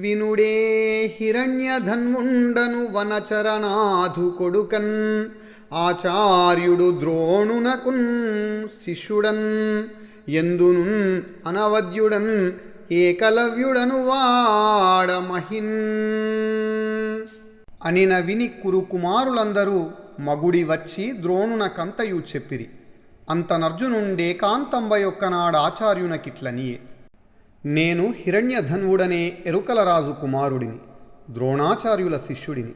వినుడే హిరణ్యధన్ముండను వనచరణాధు కొడుకన్. ఆచార్యుడు ద్రోణునకున్ శిష్యుడన్. ఎందును అనవద్యుడన్ ఏకలవ్యుడను వాడమహిన్. అనిన విని కురు కుమారులందరూ మగుడి వచ్చి ద్రోణున కంతయు చెప్పిరి. అంతనర్జునుండే కాంతంబ యొక్కనాడు ఆచార్యునకిట్లనియే నేను హిరణ్యధన్వుడనే ఎరుకలరాజు కుమారుడిని ద్రోణాచార్యుల శిష్యుడిని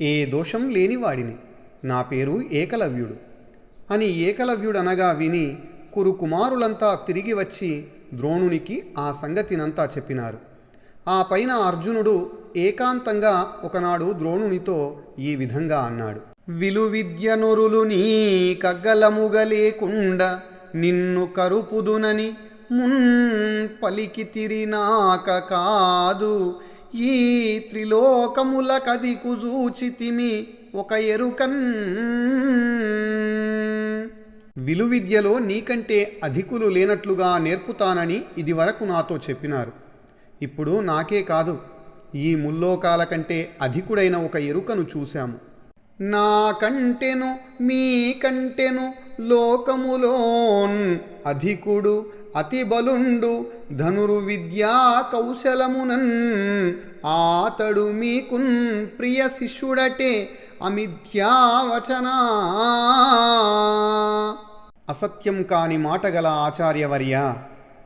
ఏ దోషం లేనివాడిని నా పేరు ఏకలవ్యుడు. అని ఏకలవ్యుడనగా విని కురు కుమారులంతా తిరిగి వచ్చి ద్రోణునికి ఆ సంగతినంతా చెప్పినారు. ఆ పైన అర్జునుడు ఏకాంతంగా ఒకనాడు ద్రోణునితో ఈ విధంగా అన్నాడు. విలువిద్య నొరులు నీ కగ్గలముగలేకుండా నిన్ను కరుపుదునని మున్ పలికి తిరినాక కాదు. ఈ త్రిలోకముల కది కుజూచితిమి ఒక ఎరుకన్. విలువిద్యలో నీకంటే అధికులు లేనట్లుగా నేర్పుతానని ఇదివరకు నాతో చెప్పినారు. ఇప్పుడు నాకే కాదు ఈ ముల్లోకాల కంటే అధికుడైన ఒక ఎరుకను చూశాము. నా మీకంటెను మీ లోకములోన్ అధికుడు అతి బలుండు ధనురు విద్యా కౌశలమునన్. ఆతడు మీకున్ ప్రియ శిష్యుడటే అమిథ్యావచనా అసత్యం కాని మాటగల ఆచార్యవర్య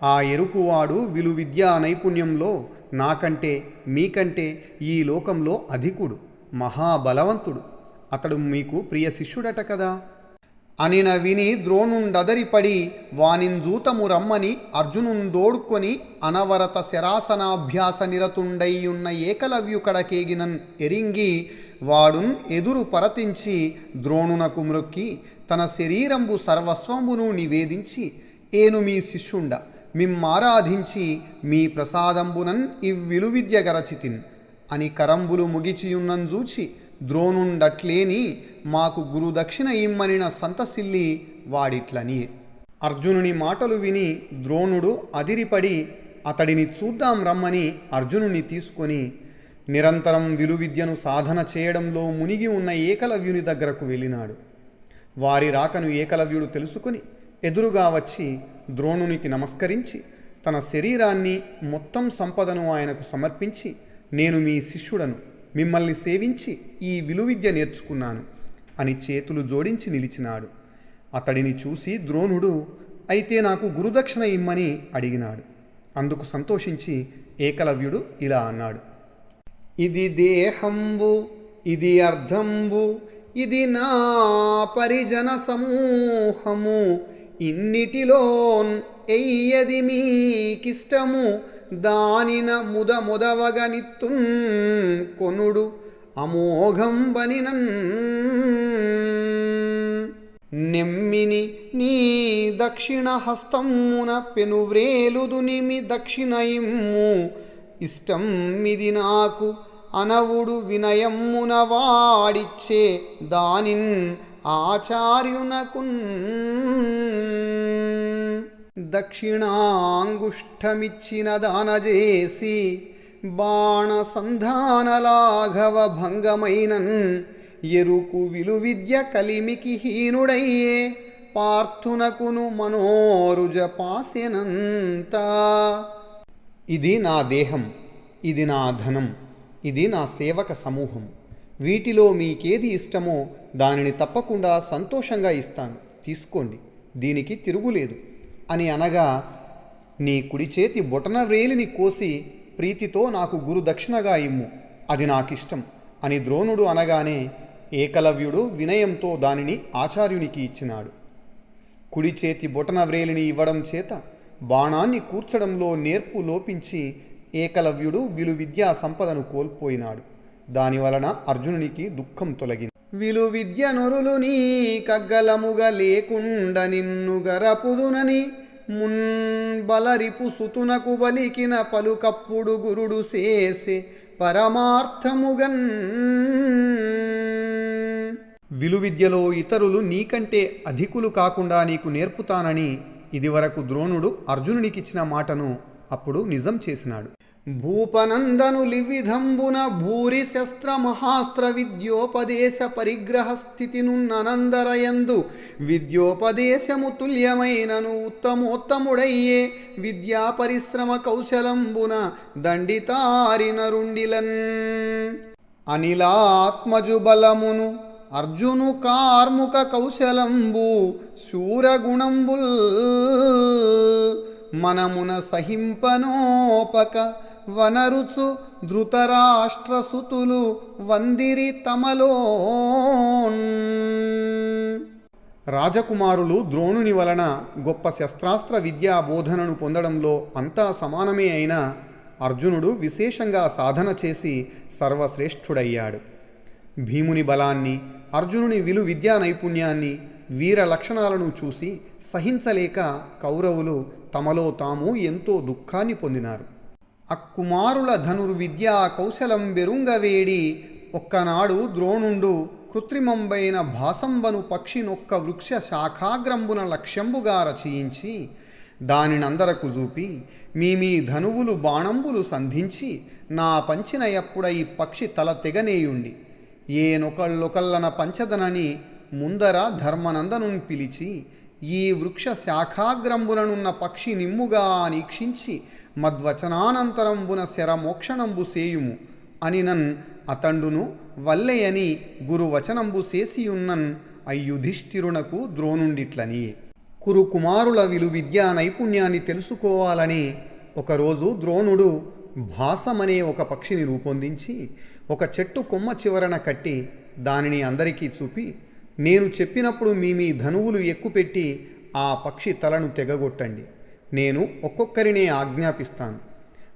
ఆ ఎరుకువాడు విలు విద్యా నైపుణ్యంలో నాకంటే మీకంటే ఈ లోకంలో అధికుడు మహాబలవంతుడు. అతడు మీకు ప్రియ శిష్యుడట కదా? అనిన విని ద్రోణుండదరిపడి వానింజూతము రమ్మని అర్జునుందోడుకొని అనవరత శరాసనాభ్యాస నిరతుండైయున్న ఏకలవ్యుకడకేగినన్ ఎరింగి వాడున్ ఎదురు పరతించి ద్రోణునకు మృక్కి తన శరీరంబు సర్వస్వమును నివేదించి ఏను మీ శిష్యుండ మిమ్మారాధించి మీ ప్రసాదంబునన్ ఇవ్విలువిద్య గరచితిన్ అని కరంబులు ముగిచియున్నంజూచి ద్రోణుండట్లేని మాకు గురుదక్షిణ ఇమ్మనిన సంతసిల్లి వాడిట్లని. అర్జునుని మాటలు విని ద్రోణుడు అదిరిపడి అతడిని చూద్దాం రమ్మని అర్జునుని తీసుకొని నిరంతరం విలువిద్యను సాధన చేయడంలో మునిగి ఉన్న ఏకలవ్యుని దగ్గరకు వెళ్ళినాడు. వారి రాకను ఏకలవ్యుడు తెలుసుకుని ఎదురుగా వచ్చి ద్రోణునికి నమస్కరించి తన శరీరాన్ని మొత్తం సంపదను ఆయనకు సమర్పించి నేను మీ శిష్యుడను. మిమ్మల్ని సేవించి ఈ విలువిద్య నేర్చుకున్నాను అని చేతులు జోడించి నిలిచినాడు. అతడిని చూసి ద్రోణుడు అయితే నాకు గురుదక్షిణ ఇమ్మని అడిగినాడు. అందుకు సంతోషించి ఏకలవ్యుడు ఇలా అన్నాడు. ఇది దేహంబు ఇది అర్ధంబు ఇది నా పరిజన సమూహము ఇన్నిటిలోన్ ఎయ్యది మీకిష్టము దానిన ముదముదవగనిత్తున్ కొనుడు అమోఘం బనినన్. నెమ్మిని నీ దక్షిణ హస్తమున పెనువ్రేలుదునిమి దక్షిణయమ్ము. ఇష్టం మిది నాకు అనవుడు వినయమ్మున వాడిచ్చే దానిన్ ఆచార్యునకున్. దక్షిణాంగుష్ఠమిచ్చిన దానజేసి బాణసంధానలాఘవ భంగమైనన్ ఎరుకు విలువిద్య కలిమికి హీనుడయ్యే పార్థునకును మనోరుజ పాసెనంత ఇది నా దేహం ఇది నా ధనం ఇది నా సేవక సమూహం. వీటిలో మీకేది ఇష్టమో దానిని తప్పకుండా సంతోషంగా ఇస్తాను. తీసుకోండి దీనికి తిరుగులేదు. అని అనగా నీ కుడి చేతి బొటన వ్రేలిని కోసి ప్రీతితో నాకు గురు దక్షిణగా ఇమ్ము. అది నాకిష్టం అని ద్రోణుడు అనగానే ఏకలవ్యుడు వినయంతో దానిని ఆచార్యునికి ఇచ్చినాడు. కుడి చేతి బొటన వ్రేలిని ఇవ్వడం చేత బాణాన్ని కూర్చడంలో నేర్పు లోపించి ఏకలవ్యుడు విలు విద్యా సంపదను కోల్పోయినాడు. దానివలన అర్జునునికి దుఃఖం తొలగింది. విలు విద్య నొరులు నీ కగ్గలముగా లేకుండా నిన్ను గరపుదునని మున్బలరిపు సుతునకు బలికిన పలుకప్పుడు గురుడు చేసే పరమార్థముగన్. విలువిద్యలో ఇతరులు నీకంటే అధికులు కాకుండా నీకు నేర్పుతానని ఇదివరకు ద్రోణుడు అర్జునునికిచ్చిన మాటను అప్పుడు నిజం చేసినాడు. భూపనందను లివిధంబున భూరి శస్త్ర మహాస్త్ర విద్యోపదేశ పరిగ్రహ స్థితినున్ననందరయందు విద్యోపదేశము తుల్యమైనను ఉత్తమోత్తముడయ్యే విద్యా పరిశ్రమ కౌశలంబున దండితారినరుండిలన్. అనిలాత్మజు బలమును అర్జును కార్ముక కౌశలంబు శూరగుణంబుల్. మనమున సహింపనోపక వనరుచు ధృతరాష్ట్రసుతులు వందిరి తమలో రాజకుమారులు ద్రోణుని వలన గొప్ప శస్త్రాస్త్ర విద్యా బోధనను పొందడంలో అంతా సమానమే అయినా అర్జునుడు విశేషంగా సాధన చేసి సర్వశ్రేష్ఠుడయ్యాడు. భీముని బలాన్ని అర్జునుని విలు విద్యా నైపుణ్యాన్ని వీర లక్షణాలను చూసి సహించలేక కౌరవులు తమలో తాము ఎంతో దుఃఖాన్ని పొందినారు. అక్కుమారుల ధనుర్విద్యా కౌశలం బెరుంగవేడి. ఒక్కనాడు ద్రోణుండు కృత్రిమంబైన భాసంబను పక్షినొక్క వృక్ష శాఖాగ్రంబున లక్ష్యంబుగా రచయించి దానినందరకు చూపి మీ మీ ధనువులు బాణంబులు సంధించి నా పంచిన ఎప్పుడై ఈ పక్షి తల తెగనేయుండి. ఏ పంచదనని ముందర ధర్మనందను పిలిచి ఈ వృక్ష శాఖాగ్రంబులనున్న పక్షి నిమ్ముగా నీక్షించి మద్వచనానంతరంబున శరమోక్షణంబు సేయుము. అనినన్ అతండును వల్లెయని గురువచనంబు సేసియున్నన్ అయ్యుధిష్ఠిరునకు ద్రోణుండిట్లని. కురు కుమారుల విలు విద్యా నైపుణ్యాన్ని తెలుసుకోవాలని ఒకరోజు ద్రోణుడు భాసమనే ఒక పక్షిని రూపొందించి ఒక చెట్టు కొమ్మ చివరన కట్టి దానిని అందరికీ చూపి నేను చెప్పినప్పుడు మీ మీ ధనువులు ఎక్కుపెట్టి ఆ పక్షి తలను తెగగొట్టండి. నేను ఒక్కొక్కరినే ఆజ్ఞాపిస్తాను.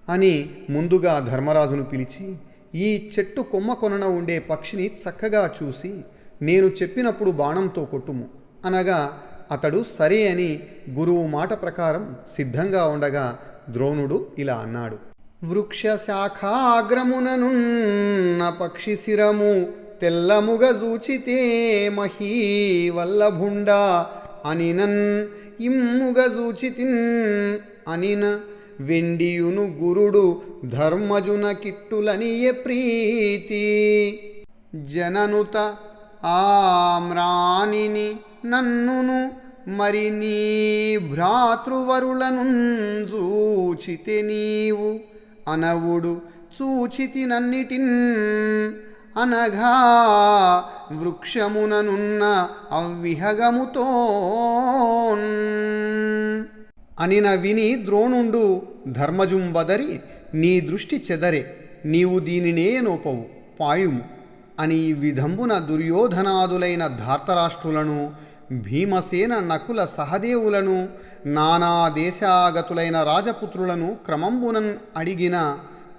అని ముందుగా ధర్మరాజును పిలిచి ఈ చెట్టు కొమ్మ కొనన ఉండే పక్షిని చక్కగా చూసి నేను చెప్పినప్పుడు బాణంతో కొట్టుము. అనగా అతడు సరే అని గురువు మాట ప్రకారం సిద్ధంగా ఉండగా ద్రోణుడు ఇలా అన్నాడు. వృక్షశాఖాగ్రముననున్న పక్షి శిరము తెల్లముగ జూచితే మహీ వల్లభుండా అనినన్ ఇమ్ముగ జూచితిన్ అనిన వెండియును గురుడు ధర్మజున కిట్టులనియ ప్రీతి. జననుత ఆమ్రాణిని నన్నును మరి నీ భ్రాతృవరులను చూచితే నీవు అనవుడు చూచితి అనఘా వృక్షముననున్న అవ్విహగముతో అనిన విని ద్రోణుండు ధర్మజుంబదరి నీ దృష్టి చెదరే నీవు దీనినే నోపవు పాయుము అని ఈ విధంబున దుర్యోధనాదులైన ధార్తరాష్ట్రులను భీమసేన నకుల సహదేవులను నానా దేశాగతులైన రాజపుత్రులను క్రమంబునన్ అడిగిన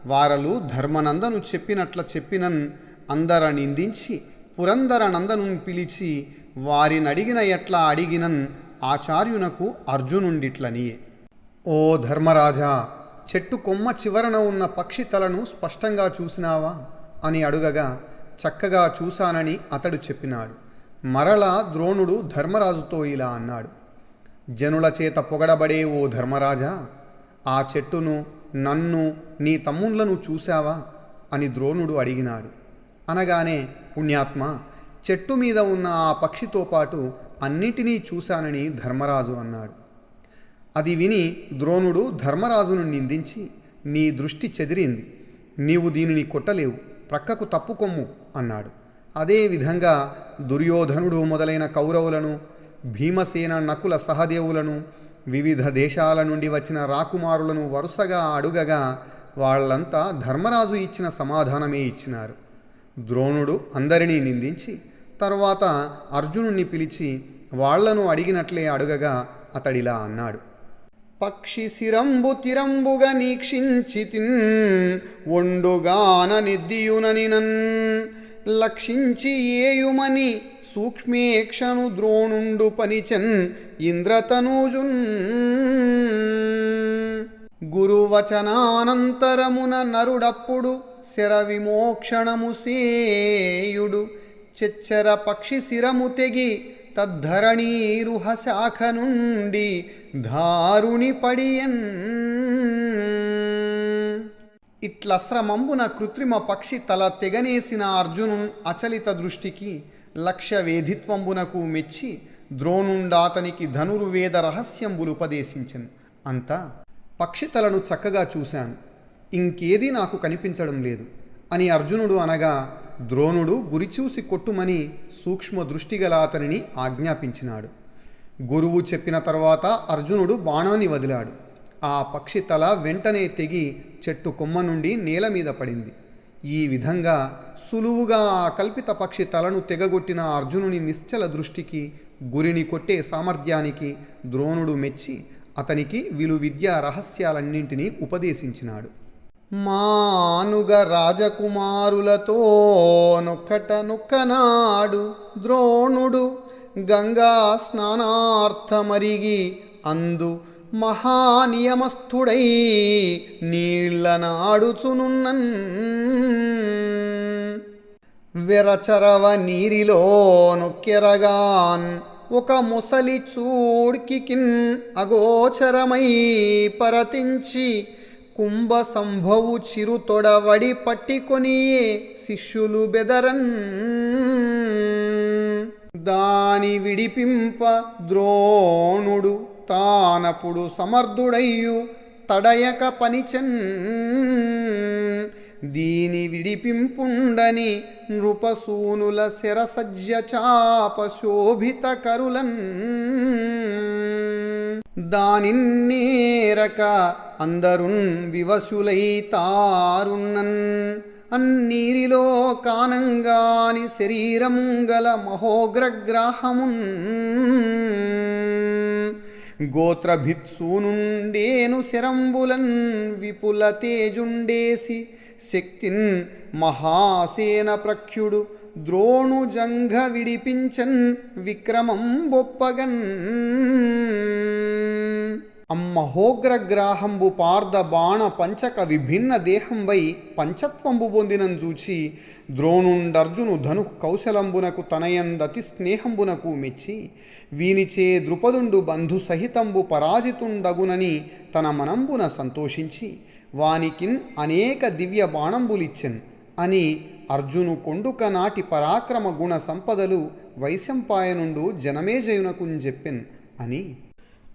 వారలు ధర్మనందను చెప్పినట్ల చెప్పినన్ అందర నిందించి పురందర నందను పిలిచి వారినడిగిన ఎట్లా అడిగినన్ ఆచార్యునకు అర్జునుండిట్లనియే. ఓ ధర్మరాజా చెట్టు కొమ్మ చివరన ఉన్న పక్షి తలను స్పష్టంగా చూసినావా? అని అడుగగా చక్కగా చూశానని అతడు చెప్పినాడు. మరల ద్రోణుడు ధర్మరాజుతో ఇలా అన్నాడు. జనుల చేత పొగడబడే ఓ ధర్మరాజా ఆ చెట్టును నన్ను నీ తమ్ముళ్ళను చూశావా? అని ద్రోణుడు అడిగినాడు. అనగానే పుణ్యాత్మ చెట్టు మీద ఉన్న ఆ పక్షితో పాటు అన్నిటినీ చూశానని ధర్మరాజు అన్నాడు. అది విని ద్రోణుడు ధర్మరాజును నిందించి నీ దృష్టి చెదిరింది నీవు దీనిని కొట్టలేవు ప్రక్కకు తప్పుకొమ్ము అన్నాడు. అదేవిధంగా దుర్యోధనుడు మొదలైన కౌరవులను భీమసేన నకుల సహదేవులను వివిధ దేశాల నుండి వచ్చిన రాకుమారులను వరుసగా అడుగగా వాళ్ళంతా ధర్మరాజు ఇచ్చిన సమాధానమే ఇచ్చినారు. ద్రోణుడు అందరినీ నిందించి తర్వాత అర్జునుణ్ణి పిలిచి వాళ్ళను అడిగినట్లే అడుగగా అతడిలా అన్నాడు. పక్షి శిరంబు తిరంబుగా నీక్షించితిన్ ఒండుగాన నిద్దియునని నన్. లక్షించి ఏయుమని సూక్ష్మేక్షను ద్రోణుండు పనిచన్ ఇంద్రతనూజున్. గురువచనానంతరమున నరుడప్పుడు శర విమోక్షణము సేయుడు చెచ్చర పక్షి శిరము తెగి తద్ధరణీరుహ శాఖ నుండి ధారుని పడియన్. ఇట్లస్రమంబున కృత్రిమ పక్షి తల తెగనేసిన అర్జును అచలిత దృష్టికి లక్ష్య వేధిత్వంబునకు మెచ్చి ద్రోణుండాతనికి ధనుర్వేద రహస్యంబులు ఉపదేశించను. అంతా పక్షి తలను చక్కగా చూశాను. ఇంకేదీ నాకు కనిపించడం లేదు అని అర్జునుడు అనగా ద్రోణుడు గురిచూసి కొట్టుమని సూక్ష్మ దృష్టిగల అతనిని ఆజ్ఞాపించినాడు. గురువు చెప్పిన తర్వాత అర్జునుడు బాణాన్ని వదిలాడు. ఆ పక్షి తల వెంటనే తెగి చెట్టు కొమ్మ నుండి నేల మీద పడింది. ఈ విధంగా సులువుగా ఆ కల్పిత పక్షి తలను తెగగొట్టిన అర్జునుని నిశ్చల దృష్టికి గురిని కొట్టే సామర్థ్యానికి ద్రోణుడు మెచ్చి అతనికి విలు విద్యా రహస్యాలన్నింటినీ ఉపదేశించినాడు. మానుగ రాజకుమారులతో నొక్కట నొక్కనాడు ద్రోణుడు గంగా స్నానార్థమరిగి అందు మహానియమస్థుడై నీళ్ళనాడుచునున్నన్ వెరచరవ నీరిలో నొక్కెరగాన్ ఒక ముసలి చూడ్కికిన్ అగోచరమై పరతించి కుంభ సంభవు చిరుతొడవడి పట్టికొని శిష్యులు బెదరన్. దాని విడిపింప ద్రోణుడు తానప్పుడు సమర్థుడయ్యు తడయక పనిచన్. దీని విడిపింపుండని నృపసూనుల శిరసజ్జ చాప శోభిత కరులన్. దానిన్నేరక అందరున్ వివసులైతారున్నన్ అన్నీరిలో కానంగాని శరీరం గల మహోగ్రగ్రాహమున్. గోత్రభిత్సూనుండేను శరంబులన్ విపుల తేజుండేసి శక్తిన్ మహాసేన ప్రఖ్యుడు ద్రోణు జంఘ విడిపించన్ విక్రమం బొప్పగన్ అమ్మహోగ్రగ్రాహంబు పార్ద బాణ పంచక విభిన్న దేహంబై పంచత్వంబు పొందినం చూచి ద్రోణుండర్జును ధను కౌశలంబునకు తనయందతి స్నేహంబునకు మెచ్చి వీనిచే ద్రుపదుండు బంధు సహితంబు పరాజితుండగునని తన మనంబున సంతోషించి వానికిన్ అనేక దివ్య బాణంబులిచ్చెన్ అని అర్జును కొండుక నాటి పరాక్రమ గుణ సంపదలు వైశంపాయనుండు జనమేజయునకున్ చెప్పెన్ అని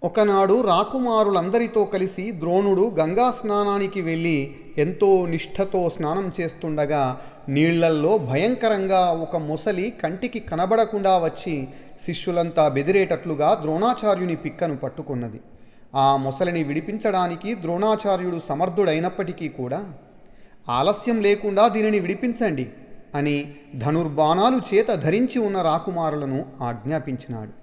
ఒకనాడు రాకుమారులందరితో కలిసి ద్రోణుడు గంగా స్నానానికి వెళ్ళి ఎంతో నిష్ఠతో స్నానం చేస్తుండగా నీళ్ళల్లో భయంకరంగా ఒక మొసలి కంటికి కనబడకుండా వచ్చి శిష్యులంతా బెదిరేటట్లుగా ద్రోణాచార్యుని పిక్కను పట్టుకున్నది. ఆ మొసలిని విడిపించడానికి ద్రోణాచార్యుడు సమర్థుడైనప్పటికీ కూడా ఆలస్యం లేకుండా దీనిని విడిపించండి అని ధనుర్బాణాలు చేత ధరించి ఉన్న రాకుమారులను ఆజ్ఞాపించినాడు.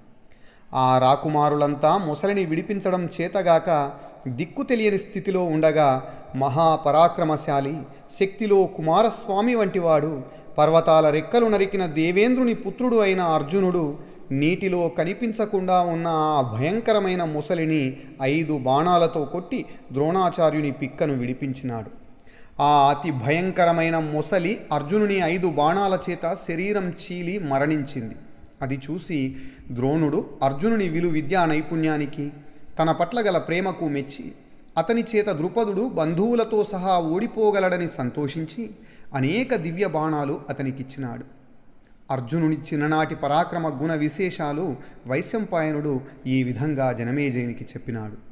ఆ రాకుమారులంతా మొసలిని విడిపించడం చేతగాక దిక్కు తెలియని స్థితిలో ఉండగా మహాపరాక్రమశాలి శక్తిలో కుమారస్వామి వంటివాడు పర్వతాల రెక్కలు నరికిన దేవేంద్రుని పుత్రుడు అయిన అర్జునుడు నీటిలో కనిపించకుండా ఉన్న ఆ భయంకరమైన మొసలిని ఐదు బాణాలతో కొట్టి ద్రోణాచార్యుని పిక్కను విడిపించినాడు. ఆ అతి భయంకరమైన మొసలి అర్జునుని ఐదు బాణాల చేత శరీరం చీలి మరణించింది. అది చూసి ద్రోణుడు అర్జునుని విలు విద్యా నైపుణ్యానికి. తన పట్ల గల ప్రేమకు మెచ్చి అతని చేత ద్రుపదుడు బంధువులతో సహా ఓడిపోగలడని సంతోషించి అనేక దివ్య బాణాలు అతనికిచ్చినాడు. అర్జునుని చిన్ననాటి పరాక్రమ గుణ విశేషాలు వైశంపాయనుడు ఈ విధంగా జనమేజయునికి చెప్పినాడు.